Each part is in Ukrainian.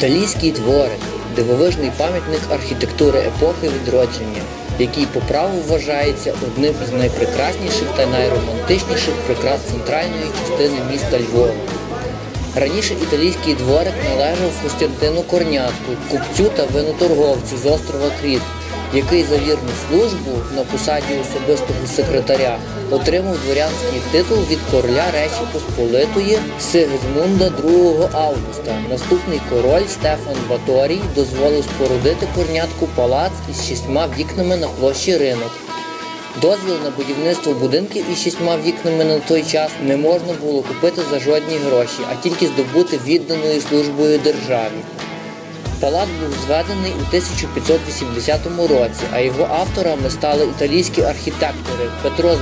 Італійський дворик дивовижний пам'ятник архітектури епохи відродження, який по праву вважається одним з найпрекрасніших та найромантичніших прикрас центральної частини міста Львова. Раніше італійський дворик належав Костянтину Корнятку, купцю та виноторговцю з острова Кріт, який за вірну службу на посаді особистого секретаря отримав дворянський титул від короля Речі Посполитої Сигизмунда II Августа. Наступний король Стефан Баторій дозволив спорудити Корнятку палац із шістьма вікнами на площі ринок. Дозвіл на будівництво будинків із шістьма вікнами на той час не можна було купити за жодні гроші, а тільки здобути відданою службою державі. Палац був зведений у 1580 році, а його авторами стали італійські архітектори Петро з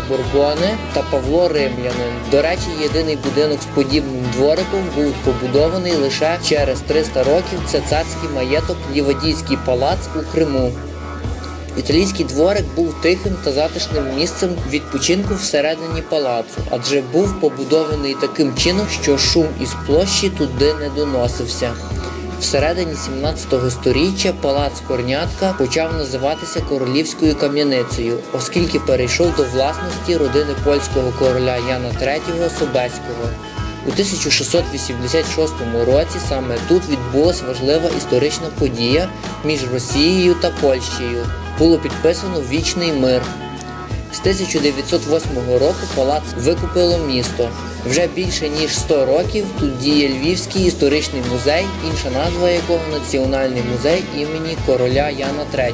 та Павло Римлянин. До речі, єдиний будинок з подібним двориком був побудований лише через 300 років. Це царський маєток Лівадійський палац у Криму. Італійський дворик був тихим та затишним місцем відпочинку всередині палацу, адже був побудований таким чином, що шум із площі туди не доносився. Всередині 17 століття палац Корнятка почав називатися королівською кам'яницею, оскільки перейшов до власності родини польського короля Яна III Собеського. У 1686 році саме тут відбулася важлива історична подія між Росією та Польщею. Було підписано вічний мир. З 1908 року палац викупило місто. Вже більше ніж 100 років тут діє Львівський історичний музей, інша назва якого Національний музей імені короля Яна III.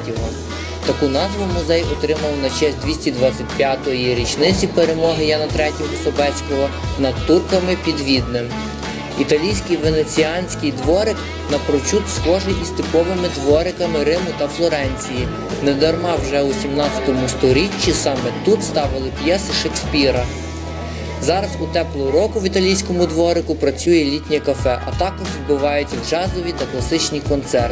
Таку назву музей отримав на честь 225-ї річниці перемоги Яна III Собецького над турками під Віднем. Італійський венеціанський дворик напрочуд схожий із типовими двориками Риму та Флоренції. Недарма вже у 17 сторіччі саме тут ставили п'єси Шекспіра. Зараз у теплу року в італійському дворику працює літнє кафе, а також відбуваються джазові та класичні концерти.